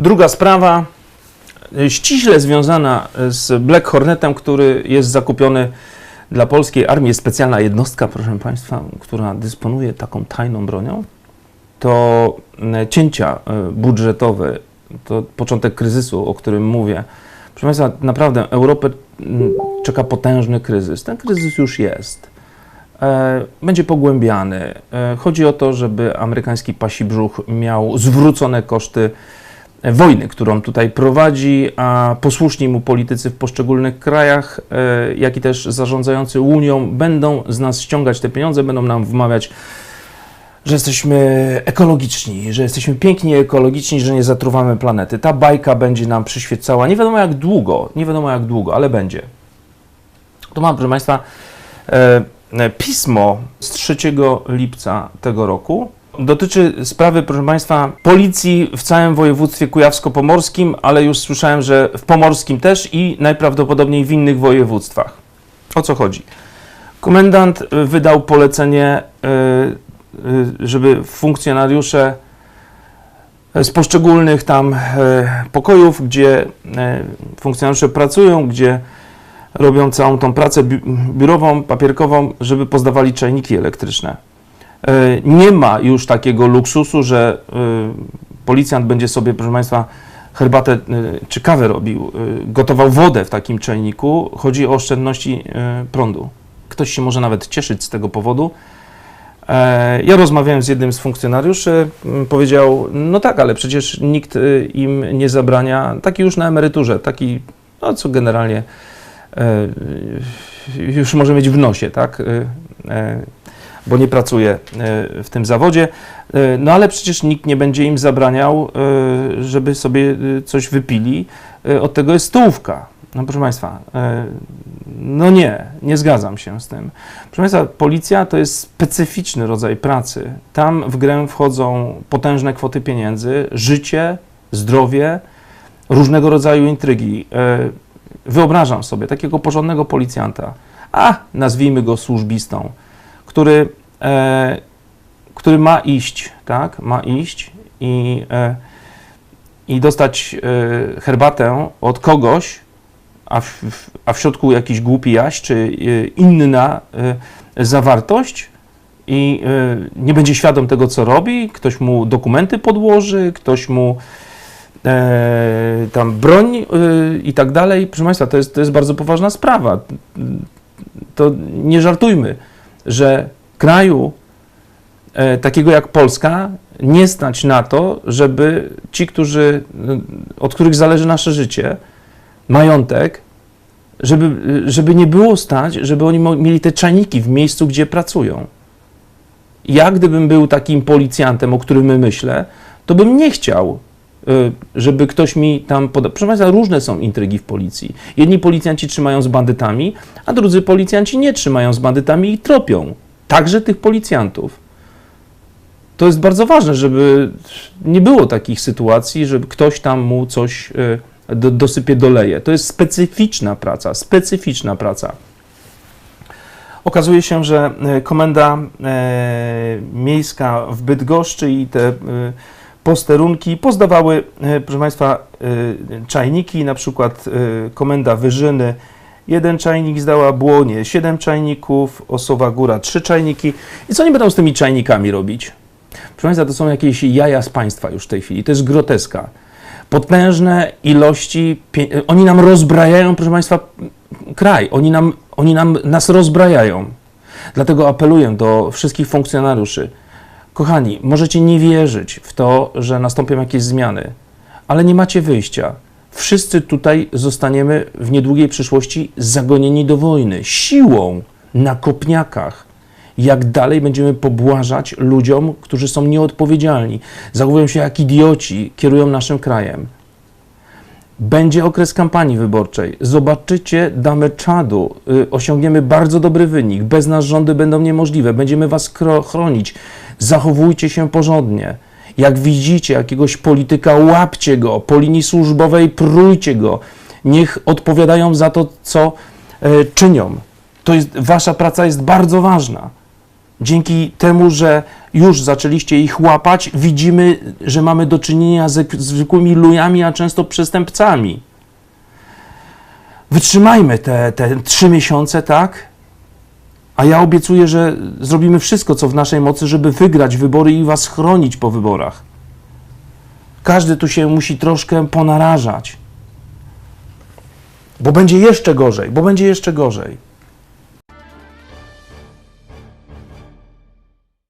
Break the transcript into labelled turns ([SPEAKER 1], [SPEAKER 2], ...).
[SPEAKER 1] Druga sprawa, e, ściśle związana z Black Hornetem, który jest zakupiony dla polskiej armii. Jest specjalna jednostka, proszę Państwa, która dysponuje taką tajną bronią. To e, cięcia e, budżetowe, to początek kryzysu, o którym mówię. Proszę Państwa, naprawdę Europę czeka potężny kryzys. Ten kryzys już jest. E, Będzie pogłębiany. E, Chodzi o to, żeby amerykański pasi brzuch miał zwrócone koszty e, wojny, którą tutaj prowadzi, a posłuszni mu politycy w poszczególnych krajach, e, jak i też zarządzający Unią będą z nas ściągać te pieniądze, będą nam wmawiać, że jesteśmy ekologiczni, że jesteśmy piękni ekologiczni, że nie zatruwamy planety. Ta bajka będzie nam przyświecała nie wiadomo jak długo, nie wiadomo jak długo, ale będzie. Tu mam, proszę Państwa, e, e, pismo z 3 lipca tego roku. Dotyczy sprawy, proszę Państwa, policji w całym województwie kujawsko-pomorskim, ale już słyszałem, że w pomorskim też i najprawdopodobniej w innych województwach. O co chodzi? Komendant y, wydał polecenie, y, y, żeby funkcjonariusze z poszczególnych tam pokojów, gdzie funkcjonariusze pracują, gdzie robią całą tą pracę bi- biurową, papierkową, żeby pozdawali czajniki elektryczne. Y, Nie ma już takiego luksusu, że y, policjant będzie sobie, proszę Państwa, herbatę y, czy kawę robił, gotował wodę w takim czajniku. Chodzi o oszczędności prądu. Ktoś się może nawet cieszyć z tego powodu. E, Ja rozmawiałem z jednym z funkcjonariuszy, powiedział, no tak, ale przecież nikt im nie zabrania, taki już na emeryturze, taki, no co generalnie e, już może mieć w nosie, tak, e, bo nie pracuje e, w tym zawodzie, E, no ale przecież nikt nie będzie im zabraniał, e, żeby sobie coś wypili, od tego jest stołówka. No proszę Państwa, no nie, nie zgadzam się z tym. Proszę Państwa, policja to jest specyficzny rodzaj pracy. Tam w grę wchodzą potężne kwoty pieniędzy, życie, zdrowie, różnego rodzaju intrygi. Wyobrażam sobie takiego porządnego policjanta, a nazwijmy go służbistą, który, e, który ma iść, tak, ma iść i, e, i dostać e, herbatę od kogoś, a w, a w środku jakiś głupi jaś, czy e, inna e, zawartość i e, nie będzie świadom tego, co robi, ktoś mu dokumenty podłoży, ktoś mu e, tam broń e, i tak dalej. Proszę Państwa, to jest, to jest bardzo poważna sprawa. To nie żartujmy, że kraju e, takiego jak Polska nie stać na to, żeby ci, którzy, e, od których zależy nasze życie, majątek, żeby, żeby nie było stać, żeby oni mieli te czajniki w miejscu, gdzie pracują. Ja, gdybym był takim policjantem, o którym my myślę, to bym nie chciał, żeby ktoś mi tam podał. Proszę Państwa, różne są intrygi w policji. Jedni policjanci trzymają z bandytami, a drudzy policjanci nie trzymają z bandytami i tropią. Także tych policjantów. To jest bardzo ważne, żeby nie było takich sytuacji, żeby ktoś tam mu coś y, do, dosypie, doleje. To jest specyficzna praca, specyficzna praca. Okazuje się, że e, komenda e, miejska w Bydgoszczy i te e, posterunki pozdawały, e, proszę Państwa, e, czajniki, na przykład e, komenda Wyżyny jeden czajnik zdała, Błonie siedem czajników, Osowa Góra trzy czajniki. I co oni będą z tymi czajnikami robić? Proszę Państwa, to są jakieś jaja z państwa już w tej chwili, to jest groteska. Potężne ilości, oni nam rozbrajają, proszę Państwa, kraj, oni nam, oni nam nas rozbrajają. Dlatego apeluję do wszystkich funkcjonariuszy. Kochani, możecie nie wierzyć w to, że nastąpią jakieś zmiany, ale nie macie wyjścia. Wszyscy tutaj zostaniemy w niedługiej przyszłości zagonieni do wojny siłą na kopniakach. Jak dalej będziemy pobłażać ludziom, którzy są nieodpowiedzialni, zachowują się jak idioci, kierują naszym krajem. Będzie okres kampanii wyborczej. Zobaczycie damę czadu. Y, osiągniemy bardzo dobry wynik. Bez nas rządy będą niemożliwe. Będziemy was chronić. Zachowujcie się porządnie. Jak widzicie jakiegoś polityka, łapcie go. Po linii służbowej prójcie go. Niech odpowiadają za to, co e, czynią. To jest, wasza praca jest bardzo ważna. Dzięki temu, że już zaczęliście ich łapać, widzimy, że mamy do czynienia ze zwykłymi lujami, a często przestępcami. Wytrzymajmy te, te trzy miesiące, tak? A ja obiecuję, że zrobimy wszystko, co w naszej mocy, żeby wygrać wybory i was chronić po wyborach. Każdy tu się musi troszkę ponarażać. Bo będzie jeszcze gorzej, bo będzie jeszcze gorzej.